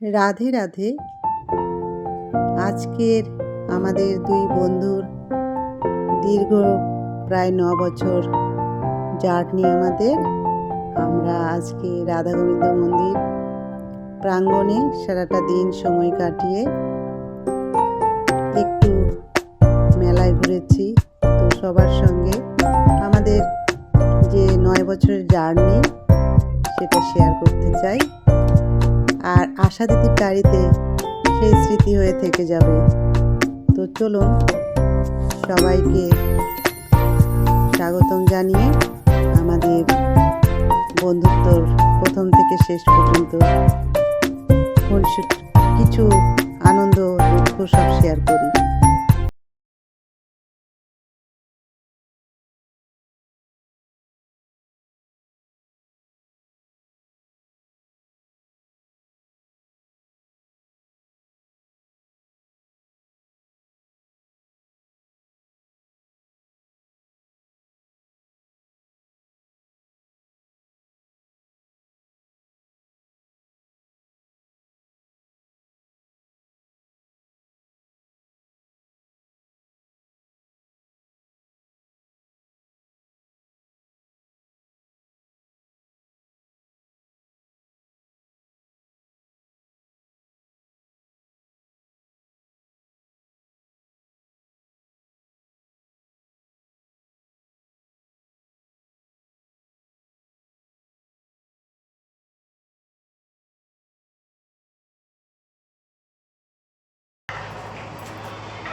রাধে রাধে। আজকের আমাদের দুই বন্ধুর দীর্ঘ প্রায় ন বছর জার্নি আমাদের। আমরা আজকে রাধা গোবিন্দ মন্দির প্রাঙ্গণে সারাটা দিন সময় কাটিয়ে একটু মেলায় ঘুরেছি। তো সবার সঙ্গে আমাদের যে নয় বছরের জার্নি, সেটা শেয়ার করতে চাই। আর আশা দিদির গাড়িতে সেই স্মৃতি হয়ে থেকে যাবে। তো চলুন সবাইকে স্বাগতম জানিয়ে আমাদের বন্ধুত্বর প্রথম থেকে শেষ পর্যন্ত কিছু আনন্দ দুঃখ সব শেয়ার করি।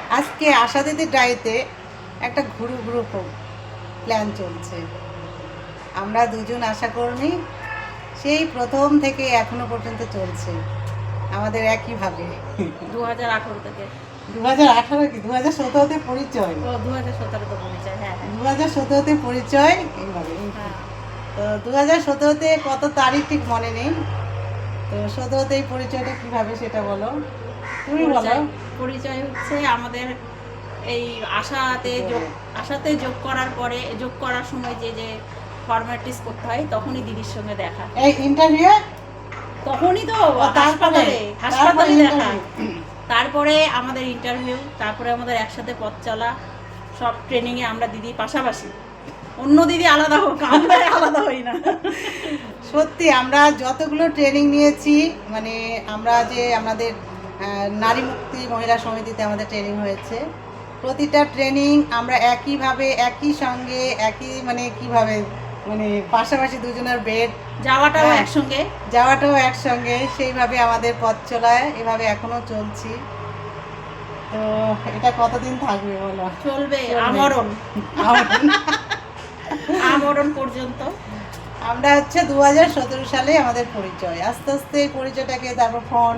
আজকে আশা দিদির ডায়েতে একটা ঘুরু ঘুরু প্ল্যান চলছে। আমরা দুজন আশাকর্মী সেই প্রথম থেকে এখনও পর্যন্ত চলছে। আমাদের একইভাবে। দু হাজার আঠারো থেকে। দু হাজার আঠারো কি? দু হাজার সতেরোতে পরিচয়। ও দু হাজার সতেরো তো পরিচয় হ্যাঁ হ্যাঁ। দু হাজার সতেরোতে পরিচয় এইভাবে। হ্যাঁ। তো দু হাজার সতেরোতে কত তারিখ ঠিক মনে নেই? তো সতেরোতে এই পরিচয়টা কীভাবে সেটা বলো। তুমি বলো পরিচয়- হচ্ছে আমাদের এই আশাতে যোগ আশাতে যোগ করার পরে যোগ করার সময় যে যে ফর্মালিটিস করতে হয় তখনই দিদির সঙ্গে দেখা। এই ইন্টারভিউ তখনই তো তারপরে? হাসপাতালে হাসপাতালে দেখা। তারপরে আমাদের ইন্টারভিউ তারপরে আমাদের একসাথে পথ চলা সব ট্রেনিংয়ে আমরা দিদি পাশাপাশি। অন্য দিদি আলাদা হোক আমরা আলাদা হই না। সত্যি আমরা যতগুলো ট্রেনিং নিয়েছি মানে আমরা যে আমাদের নারী মুক্তি মহিলা সমিতিতে আমাদের ট্রেনিং হয়েছে। প্রতিটা ট্রেনিং আমরা একইভাবে একই সঙ্গে একই মানে কীভাবে মানে পাশাপাশি দুজনের বেড যাওয়াটাও হ্যাঁ। একসঙ্গে। যাওয়াটাও একসঙ্গে। সেইভাবে আমাদের পথ চলায় এভাবে এখনও চলছি। তো এটা কতদিন থাকবে বলো? চলবে। আমরণ। আমার- আমরণ পর্যন্ত। আমরা হচ্ছে দু হাজার সতেরো সালে আমাদের পরিচয়। আস্তে আস্তে পরিচয়টাকে তারপর ফোন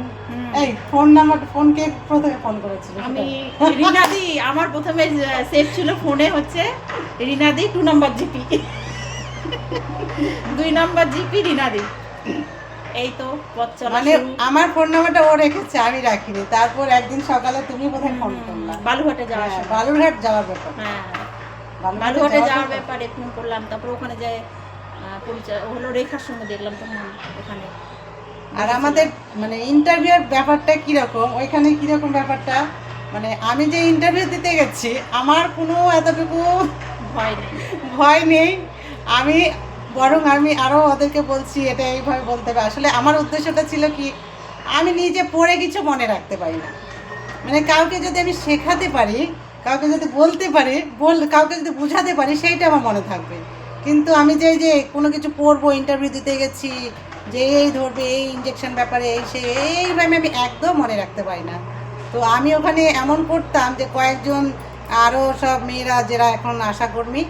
এই ফোন নাম্বার ফোন কে প্রথমে ফোন করেছিল আমি রিনাদি আমার প্রথমে সেভ ছিল ফোনে হচ্ছে রিনাদি টু নাম্বার জিপি দুই নাম্বার জিপি রিনাদি। এই তো মানে আমার ফোন নাম্বারটা ও রেখেছে আমি রাখিনি। তারপর একদিন সকালে তুমি বোধহয় ফোন করলা। বালুঘাটে যাওয়ার হ্যাঁ, বালুরঘাট যাওয়ার ব্যাপার। হ্যাঁ। বালুঘাটে যাওয়ার ব্যাপারে। ফোন করলাম তারপর ওখানে যে পরিচয় হলো রেখার সঙ্গে দেখলাম তখন ওখানে। আর আমাদের মানে ইন্টারভিউর ব্যাপারটা কীরকম? ওইখানে কীরকম ব্যাপারটা? মানে আমি যে ইন্টারভিউ দিতে গেছি আমার কোনো এতটুকু ভয় নেই। ভয় নেই। আমি বরং আমি আরও ওদেরকে বলছি এটা এইভাবে বলতে হবে। আসলে আমার উদ্দেশ্যটা ছিল কি আমি নিজে পড়ে কিছু মনে রাখতে পারি না। মানে কাউকে যদি আমি শেখাতে পারি কাউকে যদি বলতে পারি বল কাউকে যদি বোঝাতে পারি সেইটা আমার মনে থাকবে। কিন্তু আমি যে যে কোনো কিছু পড়ব ইন্টারভিউ দিতে গেছি, যে এই ধরবে, এই ইঞ্জেকশন ব্যাপারে, এই সেই এইভাবে আমি একদম মনে রাখতে পারি না। তো আমি ওখানে এমন করতাম যে কয়েকজন আরও সব মেয়েরা যারা এখন আশাকর্মী,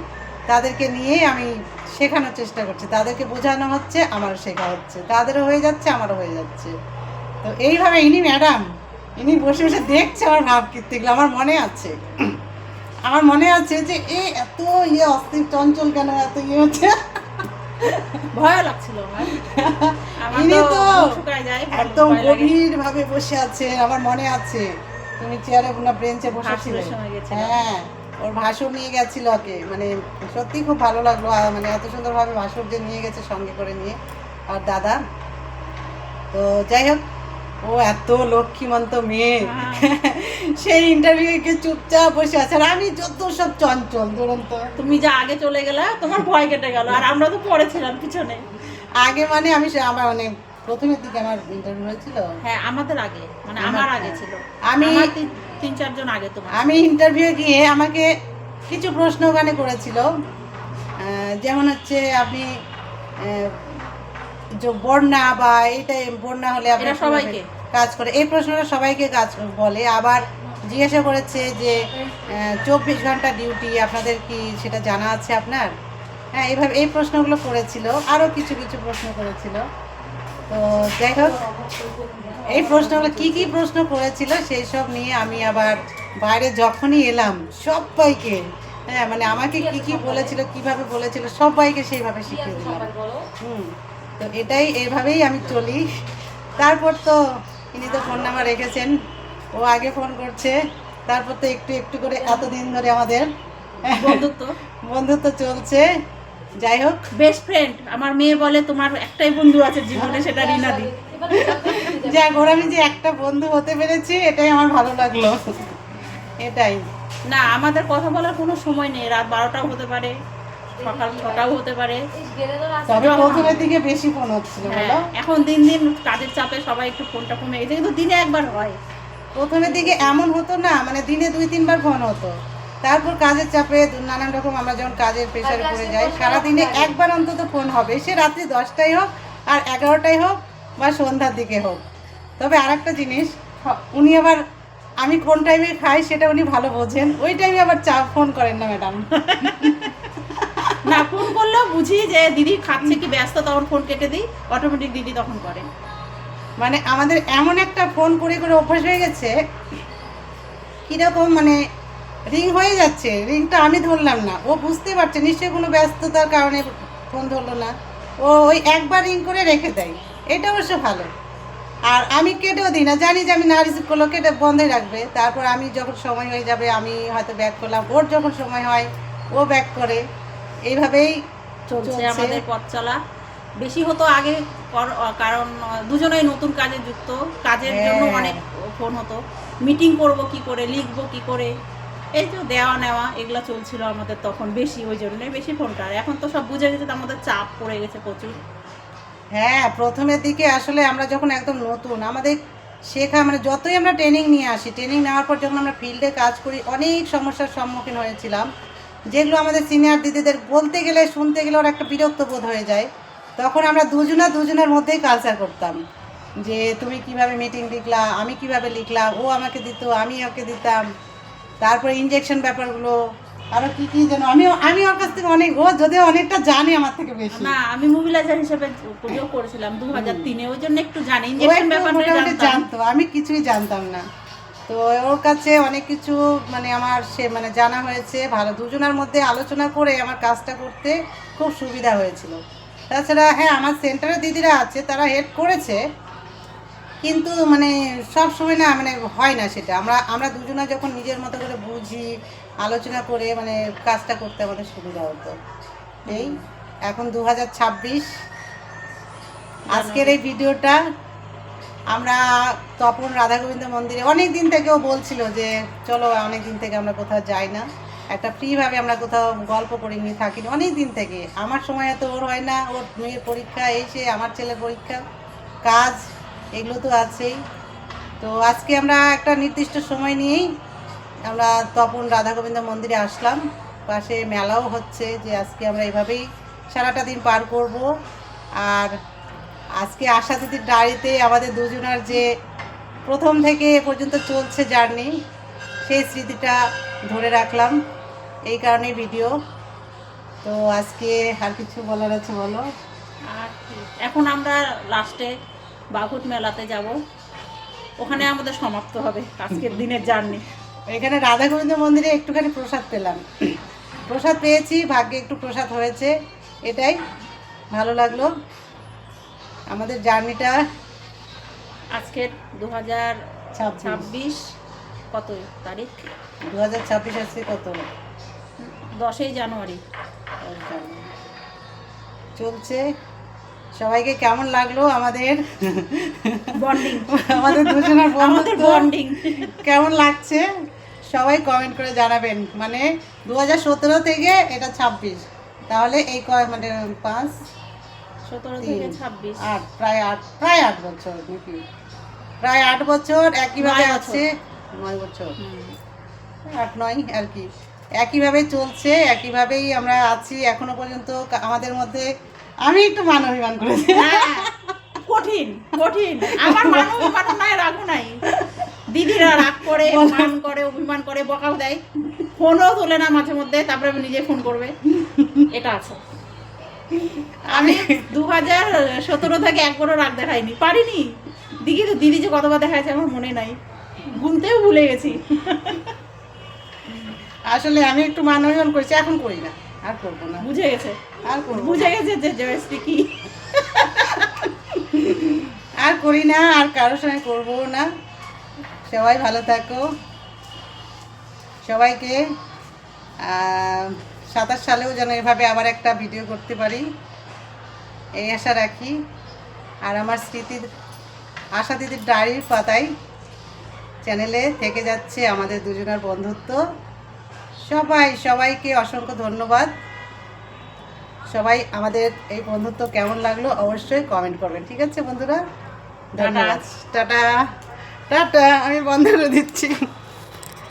তাদেরকে নিয়ে আমি শেখানোর চেষ্টা করছি। তাদেরকে বোঝানো হচ্ছে, আমারও শেখা হচ্ছে। তাদেরও হয়ে যাচ্ছে, আমারও হয়ে যাচ্ছে। তো এইভাবে ইনি ম্যাডাম, ইনি বসে বসে দেখছে আমার ভাব কীর্তিগুলো আমার মনে আছে। আমার মনে আছে যে এ এত ইয়ে অস্থির চঞ্চল কেন এত ইয়ে হচ্ছে? ভয় লাগছিল ইনি তো একদম গভীর ভাবে বসে আছে আমার মনে আছে। তুমি চেয়ারে না বেঞ্চে বসেছিলে হ্যাঁ ওর ভাসুর নিয়ে গেছিল ওকে। মানে সত্যি খুব ভালো লাগল মানে এত সুন্দরভাবে ভাসুর যে নিয়ে গেছে সঙ্গে করে নিয়ে। আর দাদা? তো যাই হোক ও এত লক্ষ্মীমন্ত মেয়ে। হ্যাঁ। সেই ইন্টারভিউ কে চুপচাপ বসে আছে আর আমি যত সব চঞ্চল দুরন্ত তুমি যা আগে চলে গেলে তোমার ভয় কেটে গেল আর আমরা তো পড়ে ছিলাম পিছনে। আগে মানে আমি আমার মানে প্রথমের দিকে আমার ইন্টারভিউ হয়েছিল। হ্যাঁ আমাদের আগে মানে আমার- আগে ছিল। আমি- তিন- চারজন আগে তোমার। আমি ইন্টারভিউ গিয়ে আমাকে কিছু প্রশ্ন ওখানে করেছিল। যেমন হচ্ছে আপনি বন্যা বা এইটাই বন্যা হলে আপনি সবাইকে? কাজ করে? এই প্রশ্নটা সবাইকে কাজ বলে। আবার জিজ্ঞাসা করেছে যে চব্বিশ ঘণ্টা ডিউটি আপনাদের কি সেটা জানা আছে আপনার? হ্যাঁ এইভাবে এই প্রশ্নগুলো করেছিল। আরও কিছু কিছু প্রশ্ন করেছিল। তো যাই হোক এই প্রশ্নগুলো কি কি প্রশ্ন করেছিল সেই সব নিয়ে আমি আবার বাইরে যখনই এলাম সবাইকে হ্যাঁ মানে আমাকে কি কি বলেছিল কীভাবে বলেছিল সবাইকে সেইভাবে শিখিয়ে দিলাম। হুম। তো এটাই এভাবেই আমি চলি। তারপর তো ইনি তো ফোন নাম্বার রেখেছেন। ও আগে ফোন করছে। তারপর তো একটু একটু করে এতদিন ধরে আমাদের বন্ধুত্ব। বন্ধুত্ব চলছে। যাই হোক। বেস্ট ফ্রেন্ড আমার মেয়ে বলে তোমার একটাই বন্ধু আছে জীবনে সেটা রিনাদি যাক ওর আমি যে একটা বন্ধু হতে পেরেছি এটাই আমার ভালো লাগল। এটাই। না আমাদের কথা বলার কোনো সময় নেই রাত বারোটাও হতে পারে। সকাল ছটাও হতে পারে। তবে প্রথমের দিকে বেশি ফোন হচ্ছিল হ্যাঁ এখন দিন দিন কাজের চাপে সবাই একটু ফোনটা কমে গেছে কিন্তু দিনে একবার হয়। প্রথমের দিকে এমন হতো না মানে দিনে দুই তিনবার ফোন হতো। তারপর কাজের চাপে নানান রকম আমরা যখন কাজের প্রেশারে পড়ে যাই সারাদিনে একবার অন্তত ফোন হবে সে রাত্রি দশটায় হোক আর এগারোটায় হোক বা সন্ধ্যার দিকে হোক। তবে আর একটা জিনিস উনি আবার আমি কোন টাইমে খাই সেটা উনি ভালো বোঝেন ওই টাইমে আবার চা ফোন করেন না ম্যাডাম না ফোন করলেও বুঝি যে দিদি খাচ্ছে কি ব্যস্ত, তখন ফোন কেটে দিই অটোমেটিক দিদি তখন করে। মানে আমাদের এমন একটা ফোন করে করে অভ্যাস হয়ে গেছে, কীরকম মানে রিং হয়ে যাচ্ছে রিংটা আমি ধরলাম না, ও বুঝতে পারছে, নিশ্চয়ই কোনো ব্যস্ততার কারণে ফোন ধরলো না। ও ওই একবার রিং করে রেখে দেয়, এটা অবশ্য ভালো। আর আমি কেটেও দিই না, জানি যে আমি না রিসিভ করল কেটে বন্ধই রাখবে, তারপর আমি যখন সময় হয়ে যাবে, আমি হয়তো ব্যাক করলাম, ওর যখন সময় হয়, ও ব্যাক করে। এইভাবেই চলছে। আমাদের পথ চলা। বেশি হতো আগে কারণ দুজনেই নতুন কাজে যুক্ত। কাজের জন্য হ্যাঁ। অনেক ফোন হতো। মিটিং করব কি করে লিখব কি করে। এই তো দেওয়া নেওয়া এগুলো চলছিল আমাদের তখন বেশি ওই জন্যই বেশি ফোনটা। এখন তো সব বুঝে গেছে তো আমাদের চাপ পড়ে গেছে প্রচুর। হ্যাঁ প্রথমের দিকে আসলে আমরা যখন একদম নতুন আমাদের শেখা মানে যতই আমরা ট্রেনিং নিয়ে আসি ট্রেনিং নেওয়ার পর যখন আমরা ফিল্ডে কাজ করি অনেক সমস্যার সম্মুখীন হয়েছিলাম। যেগুলো আমাদের সিনিয়র দিদিদের বলতে গেলে শুনতে গেলে ওর একটা বিরক্ত বোধ হয়ে যায়। তখন আমরা দুজনা দুজনের মধ্যেই কালচার করতাম। যে তুমি কীভাবে মিটিং লিখলা আমি কীভাবে লিখলাম ও আমাকে দিত আমি ওকে দিতাম। তারপরে ইঞ্জেকশন ব্যাপারগুলো আরও কি কি যেন আমি আমি ওর কাছ থেকে অনেক ও যদিও অনেকটা জানি আমার থেকে বেশি। না আমি মোবিলাইজার হিসেবে যোগ করেছিলাম দু হাজার তিনে ওই জন্য একটু জানি ইঞ্জেকশন ব্যাপারটা জানতো আমি কিছুই জানতাম না। তো ওর কাছে অনেক কিছু মানে আমার সে মানে জানা হয়েছে। ভালো দুজনের মধ্যে আলোচনা করে আমার কাজটা করতে খুব সুবিধা হয়েছিল। তাছাড়া হ্যাঁ আমার সেন্টারে দিদিরা আছে তারা হেল্প করেছে। কিন্তু মানে সব সময় না মানে হয় না সেটা। আমরা আমরা দুজনা যখন নিজের মতো করে বুঝি আলোচনা করে মানে কাজটা করতে আমাদের সুবিধা হতো। এই এখন দু হাজার ছাব্বিশ। আজকের এই ভিডিওটা আমরা তপন রাধা গোবিন্দ মন্দিরে অনেক দিন থেকেও বলছিল যে, চলো, অনেক দিন থেকে আমরা কোথাও যাই না। একটা ফ্রিভাবে আমরা কোথাও গল্প করে নিয়ে থাকি অনেক দিন থেকে। আমার সময় এত ওর হয় না। ওর মেয়ের পরীক্ষা এসে আমার ছেলের পরীক্ষা, কাজ, এগুলো তো আছেই। তো আজকে আমরা একটা নির্দিষ্ট সময় নিয়েই আমরা তপন রাধা গোবিন্দ মন্দিরে আসলাম। পাশে মেলাও হচ্ছে যে আজকে আমরা এভাবেই সারাটা দিন পার করব। আর আজকে আশা দিদির ডায়েরিতে আমাদের দুজনার যে প্রথম থেকে এ পর্যন্ত চলছে জার্নি সেই স্মৃতিটা ধরে রাখলাম। এই কারণে ভিডিও। তো আজকে আর কিছু বলার আছে বলো? আর এখন আমরা লাস্টে বাঘুট মেলাতে যাব। ওখানে আমাদের সমাপ্ত হবে আজকের দিনের জার্নি। এখানে রাধা গোবিন্দ মন্দিরে একটুখানি প্রসাদ পেলাম। প্রসাদ পেয়েছি ভাগ্যে একটু প্রসাদ হয়েছে। এটাই। ভালো লাগল। আমাদের জার্নিটা আজকের দু হাজার ছাব্বিশ কত তারিখ? দু হাজার ছাব্বিশ আসছে কত? দশই জানুয়ারি। চলছে। সবাইকে কেমন লাগল আমাদের? বন্ডিং। আমাদের দুজনের আমাদের বন্ডিং। কেমন লাগছে? সবাই কমেন্ট করে জানাবেন। মানে দু হাজার সতেরো থেকে এটা ছাব্বিশ। তাহলে এই কয় মানে পাঁচ সতেরো থেকে ছাব্বিশ। আট প্রায় আট প্রায় আট বছর নাকি? প্রায় আট বছর একইভাবে নয় আছে? নয় বছর। আট নয় আর কি? একইভাবে চলছে একইভাবেই আমরা আছি এখনও পর্যন্ত। আমাদের মধ্যে আমি একটু মান অভিমান করেছি হ্যাঁ, কঠিন কঠিন। আমার অভিমান নাই রাগও নাই। দিদিরা রাগ করে মান করে অভিমান করে বকাও দেয়। ফোনও তোলে না মাঝে মধ্যে তারপরে নিজে ফোন করবে। এটা আছে। আমি দু হাজার সতেরো থেকে একবারও রাগ দেখাইনি। পারিনি। দিদি তো দিদি যে কতবার দেখাচ্ছে আমার মনে নাই। গুনতেও ভুলে গেছি। আসলে আমি একটু মান অভিমান করেছি এখন করি না। আর করব না। বুঝে গেছে। আর করব বুঝে গেছে যে জয়শ্রী কি। আর করি না আর কারোর সঙ্গে করব না। সবাই ভালো থাকো। সবাইকে সাতাশ সালেও যেন এভাবে আবার একটা ভিডিও করতে পারি। এই আশা রাখি। আর আমার স্মৃতির আশা দিদির ডায়েরির পাতায় চ্যানেলে থেকে যাচ্ছে আমাদের দুজনের বন্ধুত্ব। সবাই সবাইকে অসংখ্য ধন্যবাদ। সবাই আমাদের এই বন্ধুত্ব কেমন লাগল অবশ্যই কমেন্ট করবেন ঠিক আছে বন্ধুরা? ধন্যবাদ। টাটা। টাটা আমি বন্ধ করে দিচ্ছি।